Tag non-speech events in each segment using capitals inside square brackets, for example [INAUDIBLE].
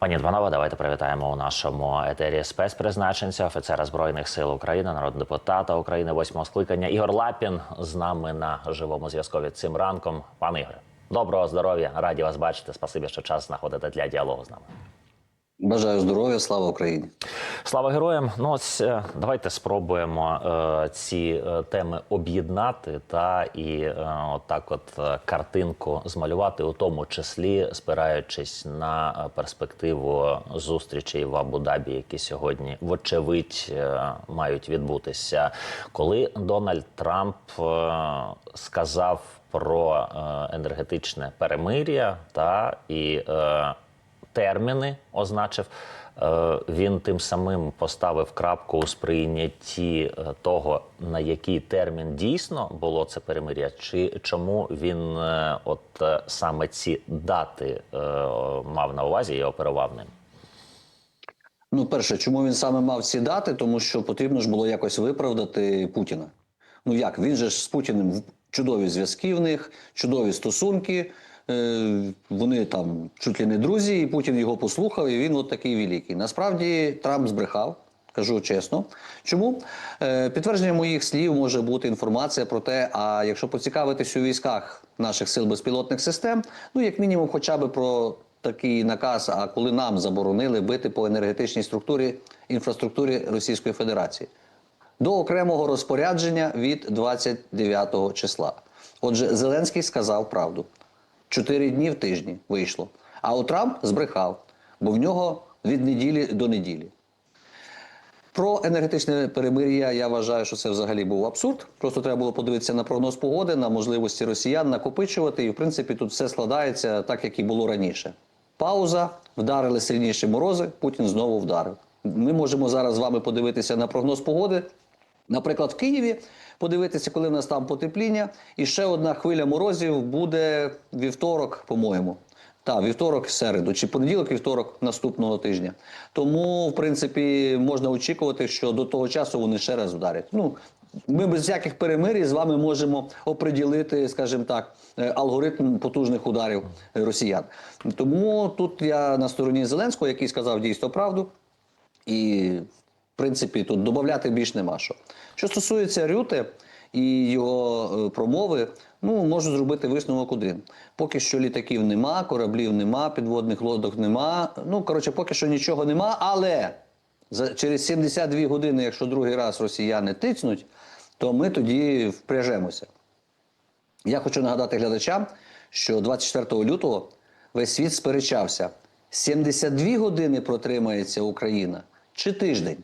Пані Дванова, давайте привітаємо у нашому етері спецпризначенця, офіцера збройних сил України, народного депутата України, восьмого скликання Ігор Лапін з нами на живому зв'язку від цим ранком. Пане Ігоре, доброго здоров'я, раді вас бачити. Спасибі, що час знаходите для діалогу з нами. Бажаю здоров'я, слава Україні. Слава героям! Ну ось е, давайте спробуємо е, ці е, теми об'єднати та і е, отак, от е, картинку змалювати, у тому числі спираючись на перспективу зустрічей в Абу-Дабі, які сьогодні, вочевидь, е, мають відбутися. Коли Дональд Трамп е, сказав про енергетичне перемир'я та і. Е, терміни означив. Е, Він тим самим поставив крапку у сприйнятті е, того, на який термін дійсно було це перемир'я, чи чому він е, от саме ці дати мав на увазі і оперував ним? Ну, перше, чому він саме мав ці дати? Тому що потрібно ж було якось виправдати Путіна. Ну як він же ж з Путіним чудові зв'язки в них, чудові стосунки. Е, вони там чуть ли не друзі, і Путін його послухав, і він от такий великий. Насправді Трамп збрехав. Кажу чесно. Чому? Е, підтвердженням моїх слів може бути інформація про те, а якщо поцікавитись у військах наших сил безпілотних систем, ну як мінімум, хоча б про такий наказ, а коли нам заборонили бити по енергетичній структурі інфраструктурі Російської Федерації до окремого розпорядження від 29 числа. Отже, Зеленський сказав правду. Чотири дні в тижні вийшло. А от Трамп збрехав, бо в нього від неділі до неділі. Про енергетичне перемир'я я вважаю, що це взагалі був абсурд. Просто треба було подивитися на прогноз погоди, на можливості росіян накопичувати. І в принципі тут все складається так, як і було раніше. Пауза, вдарили сильніші морози, Путін знову вдарив. Ми можемо зараз з вами подивитися на прогноз погоди. Наприклад, в Києві подивитися, коли в нас там потепління, і ще одна хвиля морозів буде вівторок, по-моєму. Так, вівторок, середу, чи понеділок, вівторок наступного тижня. Тому, в принципі, можна очікувати, що до того часу вони ще раз вдарять. Ну, ми без всяких перемирій з вами можемо оприділити, скажімо так, е, алгоритм потужних ударів росіян. Тому тут я на стороні Зеленського, який сказав дійсно правду. І, принципі, тут додати більш нема що. Що стосується Рюте і його е, промови, ну можу зробити висновок один. Поки що літаків нема, кораблів нема, підводних лодок нема. Ну, коротше, поки що нічого нема, але за, через 72 години, якщо другий раз росіяни тицнуть, то ми тоді впряжемося. Я хочу нагадати глядачам, що 24 лютого весь світ сперечався: 72 години протримається Україна чи тиждень.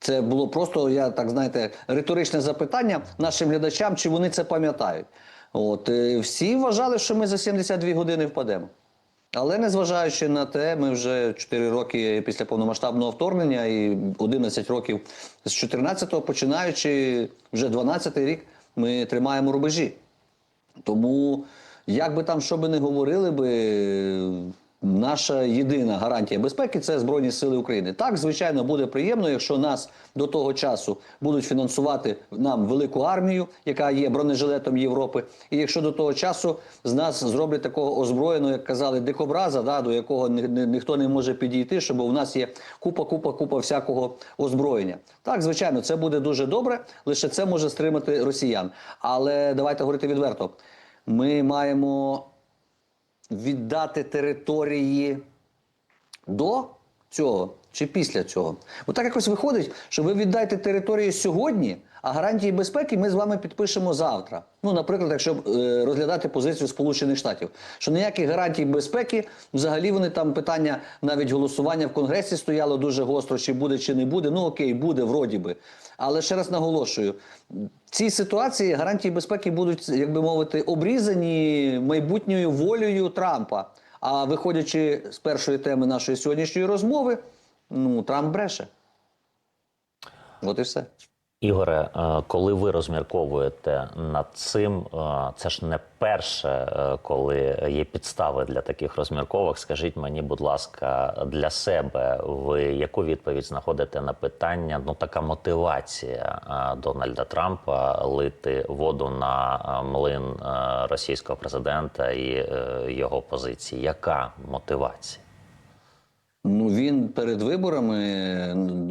Це було просто, я так знаєте, риторичне запитання нашим глядачам, чи вони це пам'ятають. От е, всі вважали, що ми за 72 години впадемо. Але незважаючи на те, ми вже 4 роки після повномасштабного вторгнення і 11 років з 14-го, починаючи вже 12-й рік, ми тримаємо рубежі. Тому, як би там що би не говорили би, наша єдина гарантія безпеки це Збройні Сили України. Так, звичайно, буде приємно, якщо нас до того часу будуть фінансувати нам велику армію, яка є бронежилетом Європи. І якщо до того часу з нас зроблять такого озброєного, як казали, дикобраза, да, до якого ні, ні- ніхто не може підійти, щоб у нас є купа, купа, купа всякого озброєння. Так, звичайно, це буде дуже добре, лише це може стримати росіян. Але давайте говорити відверто. Ми маємо віддати території до цього чи після цього. Бо так якось виходить, що ви віддаєте територію сьогодні, а гарантії безпеки ми з вами підпишемо завтра. Ну, наприклад, якщо е, розглядати позицію Сполучених Штатів, що ніяких гарантій безпеки, взагалі вони там питання навіть голосування в Конгресі стояло дуже гостро, чи буде, чи не буде. Ну окей, буде, вроді би. Але ще раз наголошую, в цій ситуації гарантії безпеки будуть, як би мовити, обрізані майбутньою волею Трампа. А виходячи з першої теми нашої сьогоднішньої розмови, ну Трамп бреше. От і все. Ігоре, е, коли ви розмірковуєте над цим, е, це ж не перше, е, коли є підстави для таких розмірковок. Скажіть мені, будь ласка, для себе ви яку відповідь знаходите на питання? Ну така мотивація Дональда Трампа лити воду на млин російського президента і його позиції? Яка мотивація? Ну він перед виборами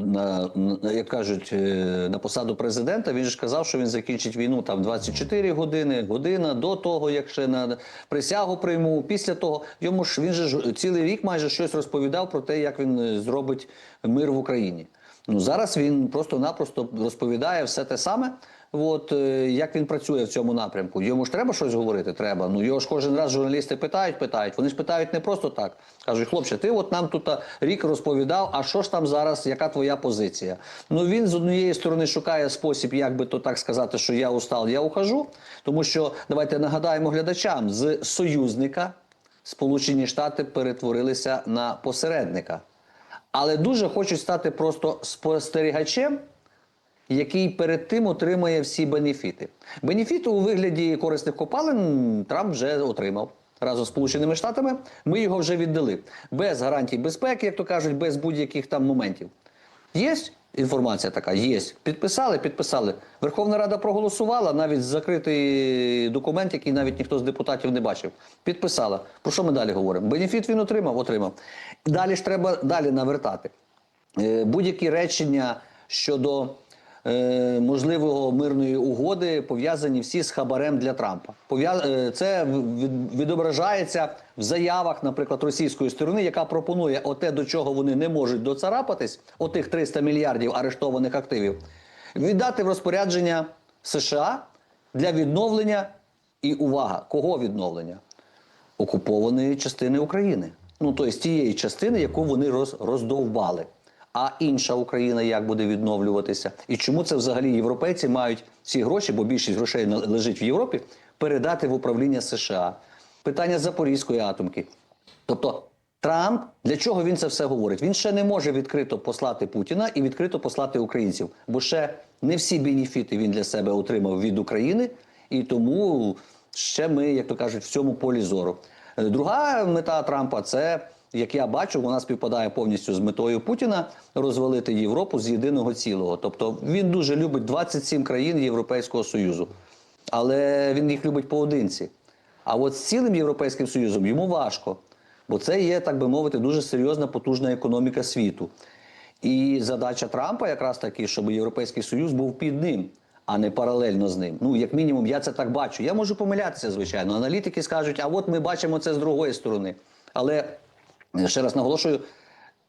на, на як кажуть, е, на посаду президента. Він ж казав, що він закінчить війну там 24 години, година до того, як ще на присягу прийму. Після того йому ж він же ж цілий рік майже щось розповідав про те, як він е, зробить мир в Україні. Ну зараз він просто-напросто розповідає все те саме. От е, як він працює в цьому напрямку. Йому ж треба щось говорити? Треба. Ну його ж кожен раз журналісти питають, питають. Вони ж питають не просто так. Кажуть, хлопче, ти от нам тут рік розповідав, а що ж там зараз, яка твоя позиція? Ну він з однієї сторони шукає спосіб, як би то так сказати, що я устал, я ухожу. Тому що давайте нагадаємо глядачам, з союзника Сполучені Штати перетворилися на посередника. Але дуже хочуть стати просто спостерігачем який перед тим отримає всі бенефіти. Бенефіти у вигляді корисних копалин Трамп вже отримав разом з Сполученими Штатами. Ми його вже віддали без гарантій безпеки, як то кажуть, без будь-яких там моментів. Є інформація така? Є. Підписали, підписали. Верховна Рада проголосувала, навіть закритий документ, який навіть ніхто з депутатів не бачив. Підписала. Про що ми далі говоримо? Бенефіт він отримав, отримав. Далі ж треба далі навертати. Е, будь-які речення щодо е, можливого мирної угоди пов'язані всі з хабарем для Трампа. Е, Це відображається в заявах, наприклад, російської сторони, яка пропонує оте, до чого вони не можуть доцарапатись, отих 300 мільярдів арештованих активів, віддати в розпорядження США для відновлення і увага, кого відновлення? окупованої частини України. Ну, тобто тієї частини, яку вони роз, роздовбали. А інша Україна як буде відновлюватися? І чому це взагалі європейці мають ці гроші, бо більшість грошей лежить в Європі, передати в управління США? Питання Запорізької атомки. Тобто Трамп для чого він це все говорить? Він ще не може відкрито послати Путіна і відкрито послати українців, бо ще не всі бенефіти він для себе отримав від України, і тому ще ми, як то кажуть, в цьому полі зору. Е, Друга мета Трампа це. Як я бачу, вона співпадає повністю з метою Путіна розвалити Європу з єдиного цілого. Тобто він дуже любить 27 країн Європейського Союзу, але він їх любить поодинці. А от з цілим Європейським Союзом йому важко, бо це є, так би мовити, дуже серйозна потужна економіка світу. І задача Трампа якраз таки, щоб Європейський Союз був під ним, а не паралельно з ним. Ну, як мінімум, я це так бачу. Я можу помилятися, звичайно. Аналітики скажуть, а от ми бачимо це з другої сторони. Але ще раз наголошую,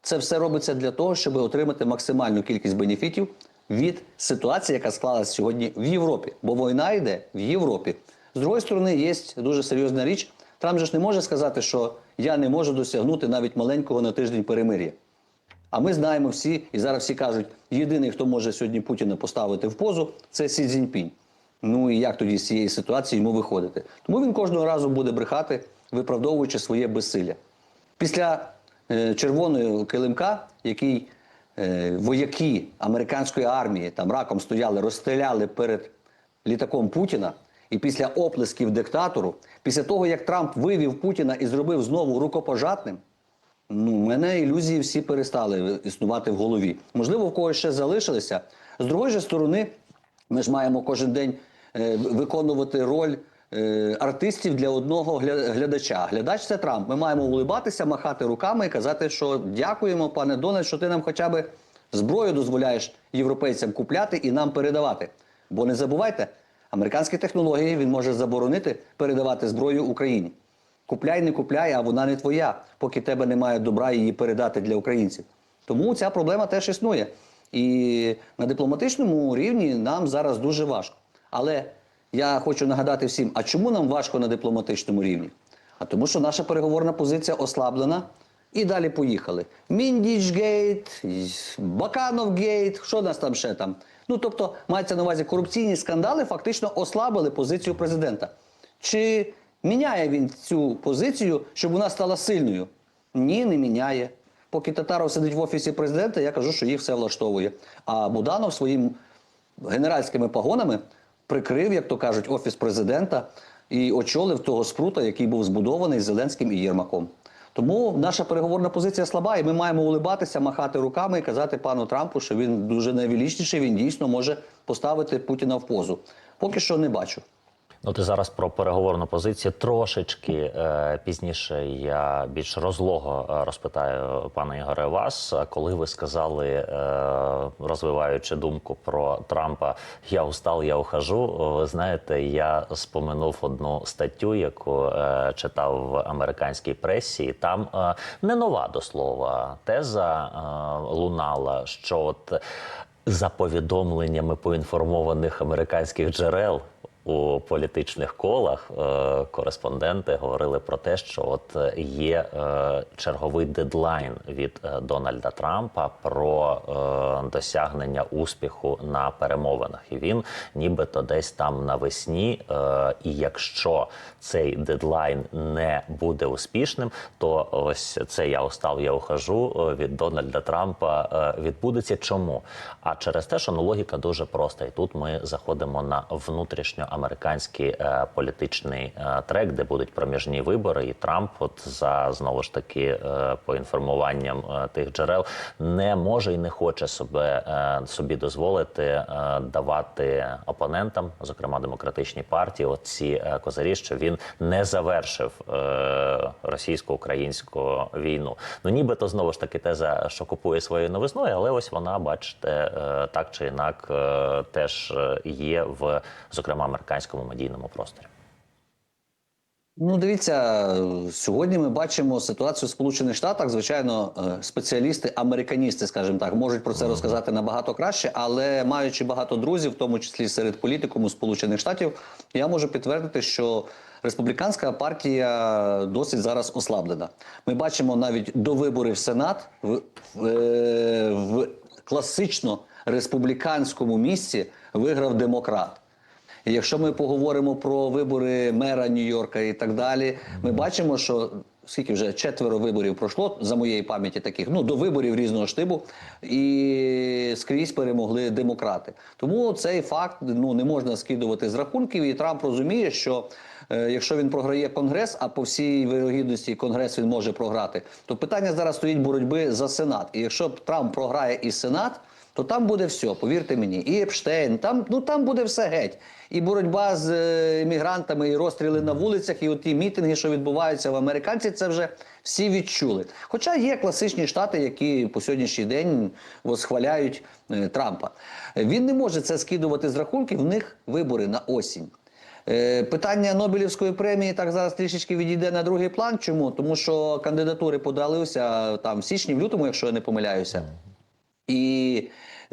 це все робиться для того, щоб отримати максимальну кількість бенефітів від ситуації, яка склалася сьогодні в Європі. Бо війна йде в Європі. З другої сторони, є дуже серйозна річ. Трамп же ж не може сказати, що я не можу досягнути навіть маленького на тиждень перемир'я. А ми знаємо всі, і зараз всі кажуть, єдиний, хто може сьогодні Путіна поставити в позу, це Сі Цзіньпінь. Ну і як тоді з цієї ситуації йому виходити? Тому він кожного разу буде брехати, виправдовуючи своє безсилля. Після е, червоної килимка, який е, вояки американської армії там раком стояли, розстріляли перед літаком Путіна, і після оплесків диктатору, після того як Трамп вивів Путіна і зробив знову рукопожатним. Ну, мене ілюзії всі перестали існувати в голові. Можливо, в когось ще залишилися. З другої ж сторони, ми ж маємо кожен день е, виконувати роль е, артистів для одного глядача. Глядач це Трамп. Ми маємо улибатися, махати руками і казати, що дякуємо, пане Дональд, що ти нам хоча б зброю дозволяєш європейцям купляти і нам передавати. Бо не забувайте, американські технології він може заборонити передавати зброю Україні. Купляй, не купляй, а вона не твоя, поки тебе немає добра її передати для українців. Тому ця проблема теж існує. І на дипломатичному рівні нам зараз дуже важко. Але я хочу нагадати всім, а чому нам важко на дипломатичному рівні? А тому, що наша переговорна позиція ослаблена. І далі поїхали. Міндічгейт, Бакановгейт, що нас там ще там? Ну тобто, мається на увазі корупційні скандали фактично ослабили позицію президента. Чи міняє він цю позицію, щоб вона стала сильною? Ні, не міняє. Поки Татаров сидить в офісі президента, я кажу, що їх все влаштовує. А Буданов своїм генеральськими погонами прикрив, як то кажуть, офіс президента і очолив того спрута, який був збудований Зеленським і Єрмаком. Тому наша переговорна позиція слаба, і ми маємо улибатися, махати руками і казати пану Трампу, що він дуже найвеличніший, він дійсно може поставити Путіна в позу. Поки що не бачу. Ну, ти зараз про переговорну позицію трошечки е, пізніше я більш розлого е, розпитаю пане Ігоре вас. Коли ви сказали, е, розвиваючи думку про Трампа, я устал, я ухожу. Ви знаєте, я споминув одну статтю, яку е, читав в американській пресі, і там е, не нова до слова теза е, лунала, що от за повідомленнями поінформованих американських джерел у політичних колах е, кореспонденти говорили про те, що от є е, черговий дедлайн від е, Дональда Трампа про е, досягнення успіху на перемовинах, і він нібито десь там навесні. Е, і якщо цей дедлайн не буде успішним, то ось це я устав, я ухожу е, від Дональда Трампа е, відбудеться. Чому? А через те, що ну логіка дуже проста, і тут ми заходимо на внутрішньоамериканський е, політичний е, трек, де будуть проміжні вибори, і Трамп, от за знову ж таки е, по інформуванням е, тих джерел, не може і не хоче себе собі дозволити давати опонентам, зокрема демократичній партії, оці козирі, що він не завершив російсько-українську війну. Ну нібито знову ж таки теза, що купує своєю новизною, але ось вона, бачите, так чи інак теж є в зокрема американському медійному просторі. Ну, дивіться, сьогодні ми бачимо ситуацію в Сполучених Штатах. Звичайно, е, спеціалісти, американісти, скажімо так, можуть про це розказати набагато краще, але маючи багато друзів, в тому числі серед політикуму Сполучених Штатів, я можу підтвердити, що республіканська партія досить зараз ослаблена. Ми бачимо навіть до виборів в Сенат в, в, е, в класично республіканському місці виграв демократ. Якщо ми поговоримо про вибори мера Нью-Йорка і так далі, ми бачимо, що скільки вже четверо виборів пройшло за моєї пам'яті таких, ну до виборів різного штибу, і скрізь перемогли демократи. Тому цей факт ну не можна скидувати з рахунків, і Трамп розуміє, що е, якщо він програє конгрес, а по всій вирогідності конгрес він може програти, то питання зараз стоїть боротьби за сенат. І якщо Трамп програє і сенат то там буде все, повірте мені. І Епштейн, там, ну, там буде все геть. І боротьба з е, емігрантами, і розстріли на вулицях, і от ті мітинги, що відбуваються в американці, це вже всі відчули. Хоча є класичні штати, які по сьогоднішній день восхваляють е, Трампа. Він не може це скидувати з рахунків, в них вибори на осінь. Е, Питання Нобелівської премії так зараз трішечки відійде на другий план. Чому? Тому що кандидатури подалися там в січні, в лютому, якщо я не помиляюся. І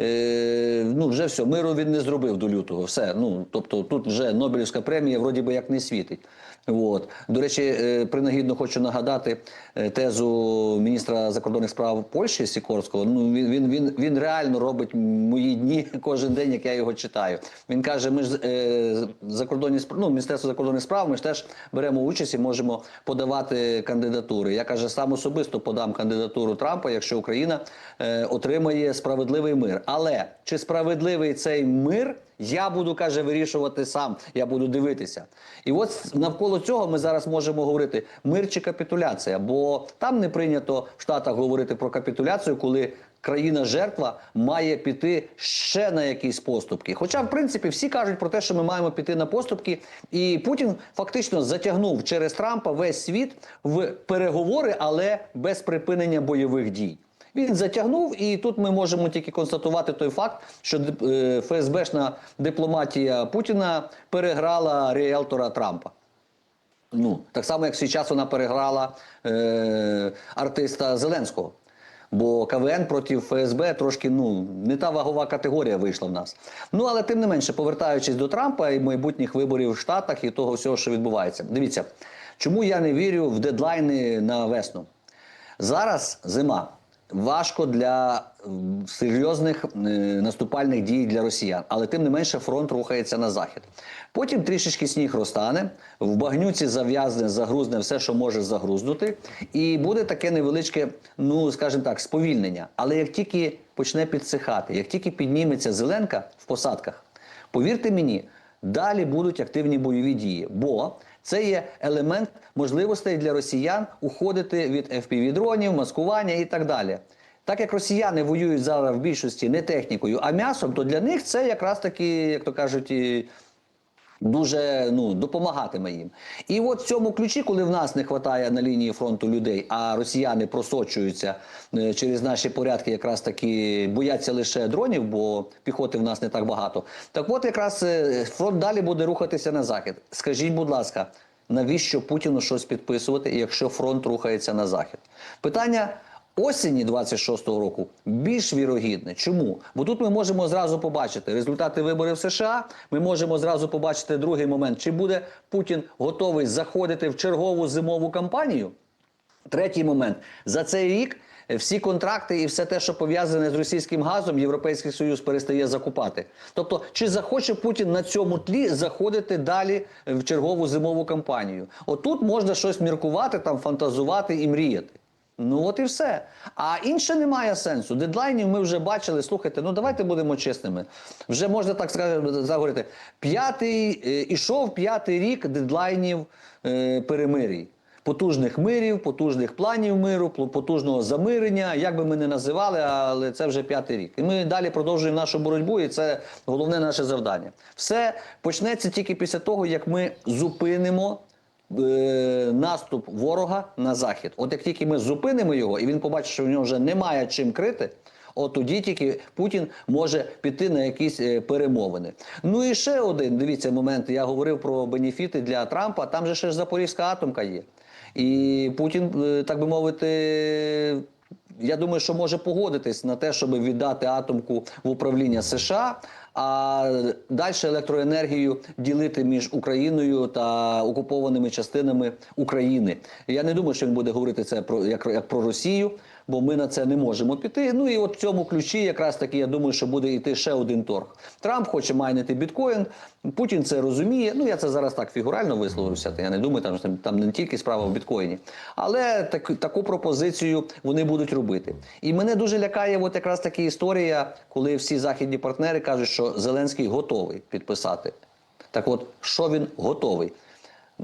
е, ну, вже все, миру він не зробив до лютого. Все. Ну, тобто тут вже Нобелівська премія вроді би як не світить. От. До речі, е, принагідно хочу нагадати е, тезу міністра закордонних справ Польщі Сікорського. Ну, він, він, він, він реально робить мої дні кожен день, як я його читаю. Він каже: ми ж е, закордонні ну, Міністерство закордонних справ, ми ж теж беремо участь і можемо подавати кандидатури. Я каже, сам особисто подам кандидатуру Трампа, якщо Україна е, отримає справедливий мир. Але чи справедливий цей мир? Я буду каже вирішувати сам. Я буду дивитися. І от навколо цього ми зараз можемо говорити мир чи капітуляція, бо там не прийнято в Штатах говорити про капітуляцію, коли країна-жертва має піти ще на якісь поступки. Хоча, в принципі, всі кажуть про те, що ми маємо піти на поступки, і Путін фактично затягнув через Трампа весь світ в переговори, але без припинення бойових дій. Він затягнув, і тут ми можемо тільки констатувати той факт, що е, ФСБшна дипломатія Путіна переграла ріелтора Трампа. Ну, так само, як в свій час вона переграла е, артиста Зеленського. Бо КВН проти ФСБ трошки ну не та вагова категорія вийшла в нас. Ну але тим не менше, повертаючись до Трампа і майбутніх виборів в Штатах і того всього, що відбувається. Дивіться, чому я не вірю в дедлайни на весну. Зараз зима. Важко для серйозних е, наступальних дій для росіян, але тим не менше фронт рухається на захід. Потім трішечки сніг розтане, в багнюці зав'язне, загрузне все, що може загрузнути, і буде таке невеличке, ну скажімо так, сповільнення. Але як тільки почне підсихати, як тільки підніметься зеленка в посадках, повірте мені, далі будуть активні бойові дії, бо це є елемент можливостей для росіян уходити від FPV-дронів, маскування і так далі. Так як росіяни воюють зараз в більшості не технікою, а м'ясом, то для них це якраз таки, як то кажуть, дуже ну, допомагатиме їм. І от в цьому ключі, коли в нас не вистачає на лінії фронту людей, а росіяни просочуються е, через наші порядки, якраз таки бояться лише дронів, бо піхоти в нас не так багато. Так от якраз е, фронт далі буде рухатися на захід. Скажіть, будь ласка, навіщо Путіну щось підписувати, якщо фронт рухається на захід? Питання. Осені 26-го року більш вірогідне. Чому? Бо тут ми можемо зразу побачити результати виборів в США. Ми можемо зразу побачити другий момент, чи буде Путін готовий заходити в чергову зимову кампанію. Третій момент за цей рік всі контракти і все те, що пов'язане з російським газом, Європейський Союз перестає закупати. Тобто, чи захоче Путін на цьому тлі заходити далі в чергову зимову кампанію? Отут можна щось міркувати, там фантазувати і мріяти. Ну от і все. А інше немає сенсу. Дедлайнів ми вже бачили. Слухайте, ну давайте будемо чесними. Вже можна так сказати, заговорити. П'ятий е, ішов п'ятий рік дедлайнів е, перемирій. Потужних мирів, потужних планів миру, потужного замирення, як би ми не називали, але це вже п'ятий рік. І ми далі продовжуємо нашу боротьбу, і це головне наше завдання. Все почнеться тільки після того, як ми зупинимо наступ ворога на захід. От як тільки ми зупинимо його, і він побачить, що в нього вже немає чим крити. От тоді тільки Путін може піти на якісь е, перемовини. Ну і ще один дивіться момент. Я говорив про бенефіти для Трампа. Там же ще ж Запорізька атомка є. І Путін, е, так би мовити, я думаю, що може погодитись на те, щоб віддати атомку в управління США, а далі електроенергію ділити між Україною та окупованими частинами України. Я не думаю, що він буде говорити це про як, як про Росію, бо ми на це не можемо піти. Ну і от в цьому ключі, якраз таки, я думаю, що буде йти ще один торг. Трамп хоче майнити біткоін. Путін це розуміє. Ну я це зараз так фігурально висловився. Я не думаю, там, там не тільки справа в біткоїні, але так, таку пропозицію вони будуть робити. І мене дуже лякає, от якраз таки історія, коли всі західні партнери кажуть, що Зеленський готовий підписати. Так от, що він готовий?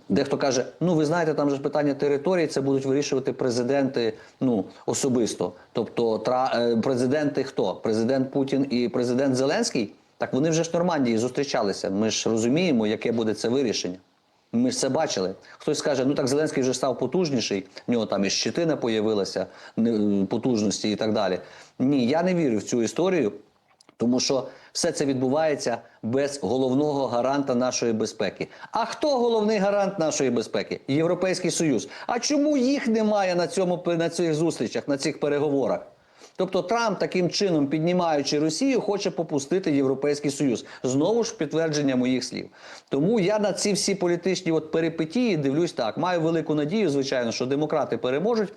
Дехто каже: ну ви знаєте, там же питання території, це будуть вирішувати президенти ну особисто. Тобто, тра, е, президенти хто? Президент Путін і президент Зеленський. Так вони вже ж Нормандії зустрічалися. Ми ж розуміємо, яке буде це вирішення. Ми ж це бачили. Хтось скаже, ну так Зеленський вже став потужніший, в нього там і щитина появилася потужності і так далі. Ні, я не вірю в цю історію. Тому що все це відбувається без головного гаранта нашої безпеки. А хто головний гарант нашої безпеки? Європейський Союз. А чому їх немає на цьому на цих зустрічах, на цих переговорах? Тобто Трамп таким чином, піднімаючи Росію, хоче попустити Європейський Союз. Знову ж підтвердження моїх слів. Тому я на ці всі політичні от перипетії дивлюсь так. Маю велику надію, звичайно, що демократи переможуть.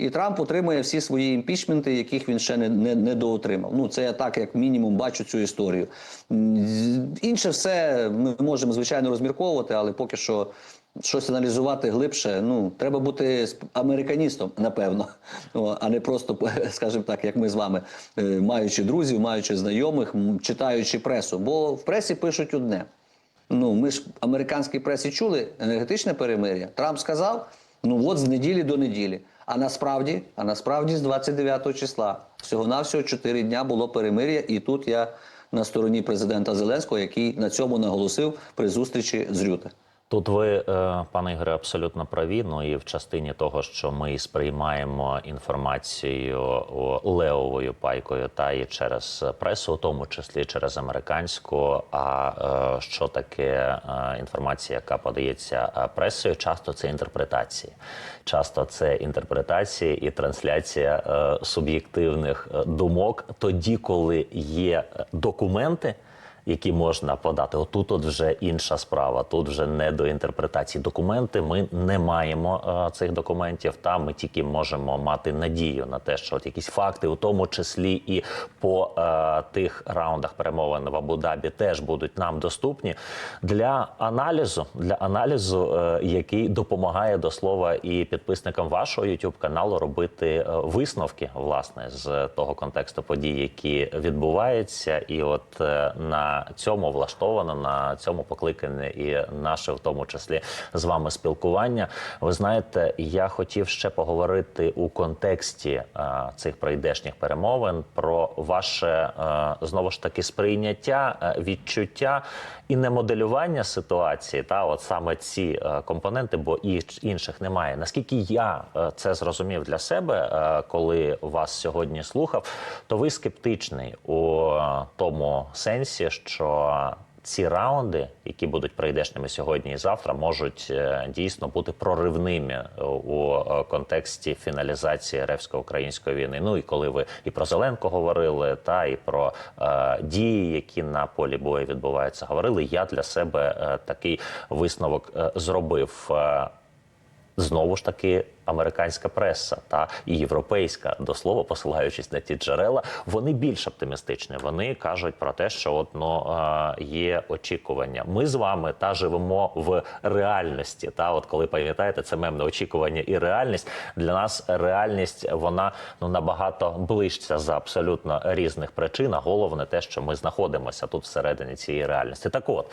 І Трамп отримує всі свої імпічменти, яких він ще не, не, не доотримав. Ну це я так, як мінімум, бачу цю історію. Інше все ми можемо звичайно розмірковувати, але поки що щось аналізувати глибше. Ну треба бути американістом, напевно, а не просто, [LAUGHS] скажімо так, як ми з вами, е, маючи друзів, маючи знайомих, читаючи пресу. Бо в пресі пишуть одне. Ну, ми ж американській пресі чули енергетичне перемир'я. Трамп сказав: ну от з неділі до неділі. А насправді, а насправді з 29 числа всього навсього 4 дня було перемир'я, і тут я на стороні президента Зеленського, який на цьому наголосив при зустрічі з Рюте. Тут ви, е, пане Ігоре, абсолютно праві. Ну і в частині того, що ми сприймаємо інформацію левовою пайкою, та і через пресу, у тому числі через американську. А е, що таке е, інформація, яка подається пресою? Часто це інтерпретації. Часто це інтерпретації і трансляція суб'єктивних думок тоді, коли є документи які можна подати. Отут от вже інша справа. Тут вже не до інтерпретації. Документи ми не маємо е, цих документів. Та ми тільки можемо мати надію на те, що от якісь факти, у тому числі і по е, тих раундах перемовин в Абу-Дабі, теж будуть нам доступні для аналізу, для аналізу, е, який допомагає до слова і підписникам вашого youtube каналу робити е, висновки власне з того контексту подій, які відбуваються, і от е, на цьому влаштовано, на цьому покликане і наше, в тому числі, з вами спілкування. Ви знаєте, я хотів ще поговорити у контексті е, цих прийдешніх перемовин про ваше е, знову ж таки сприйняття, е, відчуття і не моделювання ситуації, та от саме ці е, компоненти, бо і інших немає. Наскільки я е, це зрозумів для себе, е, коли вас сьогодні слухав, то ви скептичний у тому сенсі, що ці раунди, які будуть прийдешніми сьогодні і завтра, можуть е, дійсно бути проривними у е, контексті фіналізації ревсько-української війни. Ну і коли ви і про Зеленко говорили, та і про е, дії, які на полі бою відбуваються, говорили. Я для себе е, такий висновок е, зробив. Е, Знову ж таки, американська преса та і європейська, до слова, посилаючись на ті джерела, вони більш оптимістичні. Вони кажуть про те, що от, ну, є очікування. Ми з вами та живемо в реальності. Та, от коли пам'ятаєте, це мемне очікування і реальність для нас реальність вона ну набагато ближча за абсолютно різних причин. А головне те, що ми знаходимося тут всередині цієї реальності. Так, от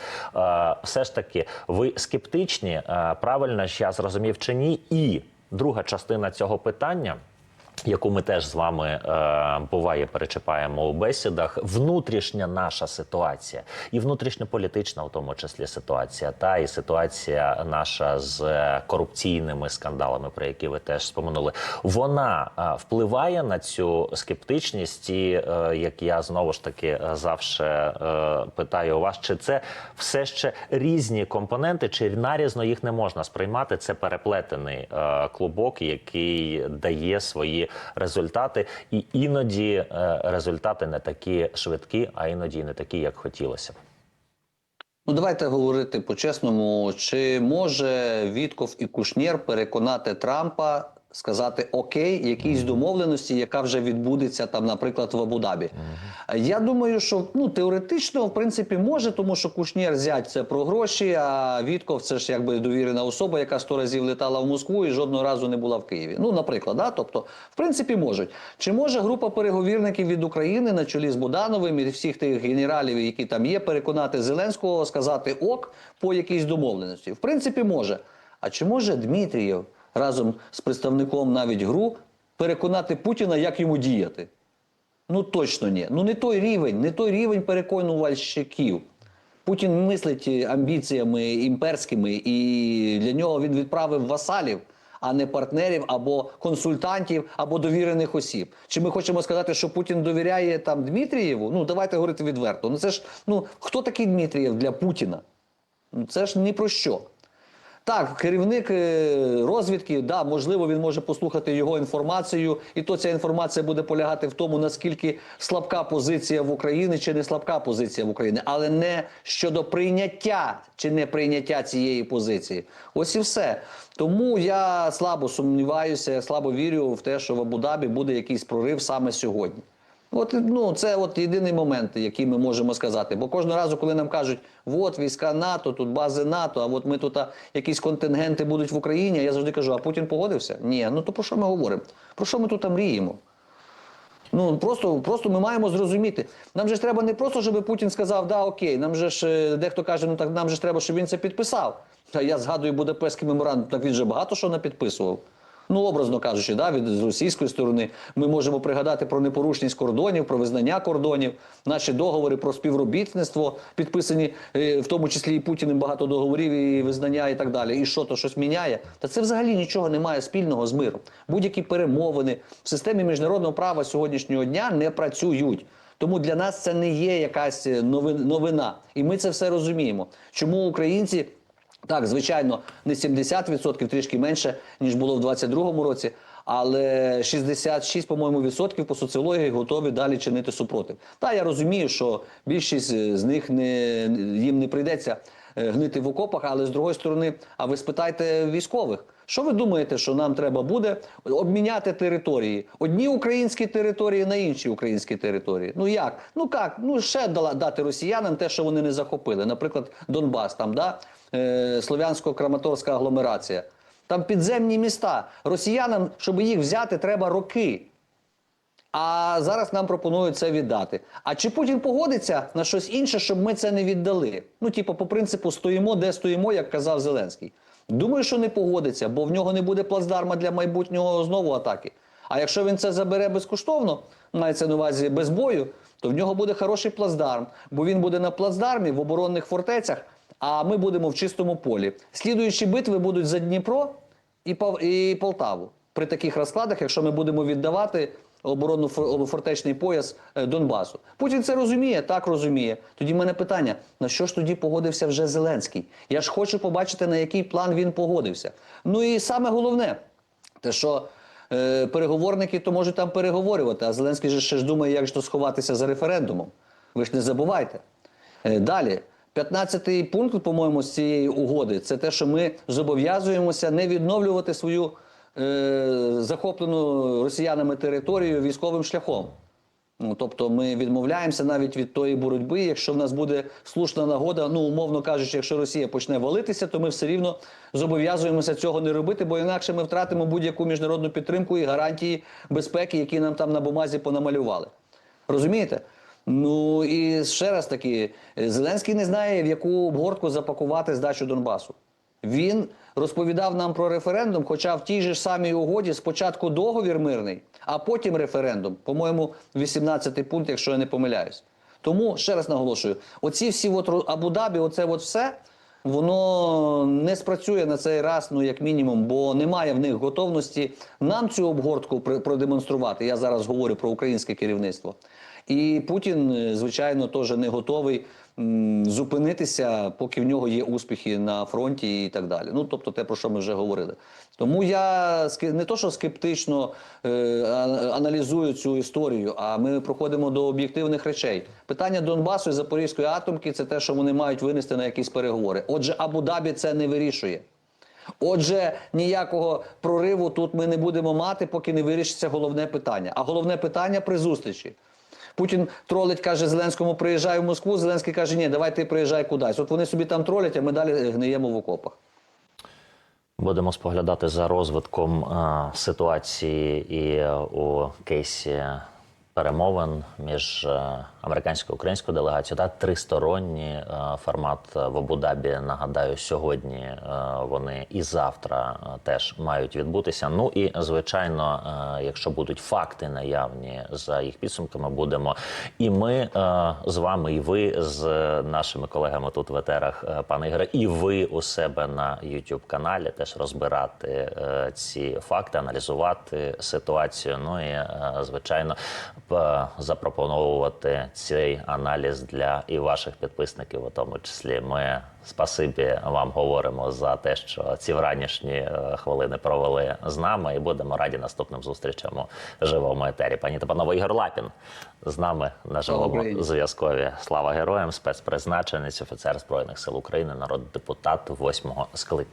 все ж таки, ви скептичні, правильно ж я зрозумів чи ні? І друга частина цього питання. Яку ми теж з вами е, буває перечіпаємо у бесідах, внутрішня наша ситуація і внутрішньополітична, у тому числі ситуація, та і ситуація наша з е, корупційними скандалами, про які ви теж споминули, вона е, впливає на цю скептичність. І е, як я знову ж таки е, завше е, питаю у вас, чи це все ще різні компоненти, чи нарізно їх не можна сприймати? Це переплетений е, клубок, який дає свої результати, і іноді е, результати не такі швидкі, а іноді не такі, як хотілося. Ну, давайте говорити по-чесному, чи може Вітков і Кушнєр переконати Трампа сказати окей, якійсь домовленості, яка вже відбудеться там, наприклад, в Абу-Дабі. Я думаю, що ну теоретично, в принципі, може, тому що Кушнєр зять це про гроші, а Вітков це ж якби довірена особа, яка сто разів летала в Москву і жодного разу не була в Києві. Ну, наприклад, да? тобто, в принципі, можуть. Чи може група переговірників від України на чолі з Будановим і всіх тих генералів, які там є, переконати Зеленського сказати ок по якійсь домовленості? В принципі, може. А чи може Дмитрієв разом з представником навіть ГРУ переконати Путіна, як йому діяти? Ну точно ні. Ну не той рівень, не той рівень переконувальщиків. Путін мислить амбіціями імперськими, і для нього він відправив васалів, а не партнерів або консультантів, або довірених осіб. Чи ми хочемо сказати, що Путін довіряє там Дмитрієву? Ну давайте говорити відверто. Ну це ж ну хто такий Дмитрієв для Путіна? Ну це ж ні про що. Так, керівник е, розвідки, да, можливо, він може послухати його інформацію, і то ця інформація буде полягати в тому, наскільки слабка позиція в Україні чи не слабка позиція в Україні, але не щодо прийняття чи не прийняття цієї позиції. Ось і все. Тому я слабо сумніваюся, я слабо вірю в те, що в Абу-Дабі буде якийсь прорив саме сьогодні. От ну це от єдиний момент, який ми можемо сказати. Бо кожного разу, коли нам кажуть, от війська НАТО, тут бази НАТО, а от ми тут а, якісь контингенти будуть в Україні. Я завжди кажу, а Путін погодився? Ні, ну то про що ми говоримо? Про що ми тут а мріємо? Ну просто, просто ми маємо зрозуміти. Нам же ж треба не просто, щоб Путін сказав, да, окей, нам же ж е, дехто каже, ну так нам же ж треба, щоб він це підписав. Та я згадую Будапештський меморандум, так він же багато що не підписував. Ну, образно кажучи, да, від з російської сторони ми можемо пригадати про непорушність кордонів, про визнання кордонів, наші договори про співробітництво, підписані е, в тому числі і Путіним багато договорів і визнання, і так далі. І що то щось міняє? Та це взагалі нічого не має спільного з миром. Будь-які перемовини в системі міжнародного права сьогоднішнього дня не працюють. Тому для нас це не є якась е, новина, і ми це все розуміємо. Чому українці так, звичайно, не 70%, трішки менше, ніж було в 22-му році, але 66, по-моєму, відсотків по соціології готові далі чинити супротив. Та я розумію, що більшість з них не їм не прийдеться гнити в окопах, але з другої сторони, а ви спитайте військових. Що ви думаєте, що нам треба буде обміняти території? Одні українські території на інші українські території. Ну як? Ну як? Ну ще дати росіянам те, що вони не захопили. Наприклад, Донбас, там да е, слов'янсько-краматорська агломерація. Там підземні міста. Росіянам, щоб їх взяти, треба роки. А зараз нам пропонують це віддати. А чи Путін погодиться на щось інше, щоб ми це не віддали? Ну, типу, по принципу, стоїмо, де стоїмо, як казав Зеленський. Думаю, що не погодиться, бо в нього не буде плацдарма для майбутнього знову атаки. А якщо він це забере безкоштовно, мається на увазі без бою, то в нього буде хороший плацдарм, бо він буде на плацдармі в оборонних фортецях, а ми будемо в чистому полі. Слідуючі битви будуть за Дніпро і, Полтаву. При таких розкладах, якщо ми будемо віддавати оборонно-фортечний пояс е, Донбасу. Путін це розуміє, так розуміє. Тоді в мене питання: на що ж тоді погодився вже Зеленський? Я ж хочу побачити, на який план він погодився. Ну і саме головне, те, що е, переговорники то можуть там переговорювати, а Зеленський же ще ж думає, як ж то сховатися за референдумом. Ви ж не забувайте. Е, Далі, 15-й пункт, по-моєму, з цієї угоди це те, що ми зобов'язуємося не відновлювати свою е, захоплену росіянами територію військовим шляхом. Ну, тобто ми відмовляємося навіть від тої боротьби, якщо в нас буде слушна нагода, ну умовно кажучи, якщо Росія почне валитися, то ми все рівно зобов'язуємося цього не робити, бо інакше ми втратимо будь-яку міжнародну підтримку і гарантії безпеки, які нам там на бумазі понамалювали. Розумієте? Ну і ще раз таки, Зеленський не знає, в яку обгортку запакувати здачу Донбасу. Він розповідав нам про референдум, хоча в тій же самій угоді спочатку договір мирний, а потім референдум. По-моєму, 18-й пункт, якщо я не помиляюсь. Тому ще раз наголошую: оці всі от Абу-Дабі, оце от все. Воно не спрацює на цей раз, ну як мінімум, бо немає в них готовності нам цю обгортку продемонструвати. Я зараз говорю про українське керівництво. І Путін, е, звичайно, теж не готовий зупинитися, поки в нього є успіхи на фронті і так далі. Ну тобто, те, про що ми вже говорили. Тому я не то, що скептично е, аналізую цю історію, а ми проходимо до об'єктивних речей. Питання Донбасу і Запорізької атомки це те, що вони мають винести на якісь переговори. Отже, Абу-Дабі це не вирішує. Отже, ніякого прориву тут ми не будемо мати, поки не вирішиться головне питання. А головне питання при зустрічі. Путін тролить, каже Зеленському, приїжджай в Москву. Зеленський каже, ні, давай ти приїжджай кудись. От вони собі там тролять, а ми далі гниємо в окопах. Будемо споглядати за розвитком е, ситуації і е, у кейсі перемовин між е, американською і українською делегацією та тристоронній е, формат в Абу-Дабі. Нагадаю, сьогодні е, вони і завтра е, теж мають відбутися. Ну і звичайно, е, якщо будуть факти наявні за їх підсумками, будемо і ми е, з вами, і ви з нашими колегами тут в етерах, е, пане Ігоре, і ви у себе на youtube каналі теж розбирати е, ці факти, аналізувати ситуацію. Ну і е, звичайно п- запропоновувати цей аналіз для і ваших підписників, у тому числі. Ми спасибі вам говоримо за те, що ці вранішні е, хвилини провели з нами, і будемо раді наступним зустрічам у живому етері. Пані та панове Ігор Лапін з нами на живому зв'язкові. Слава героям, спецпризначенець, офіцер збройних сил України, народний депутат восьмого скликання.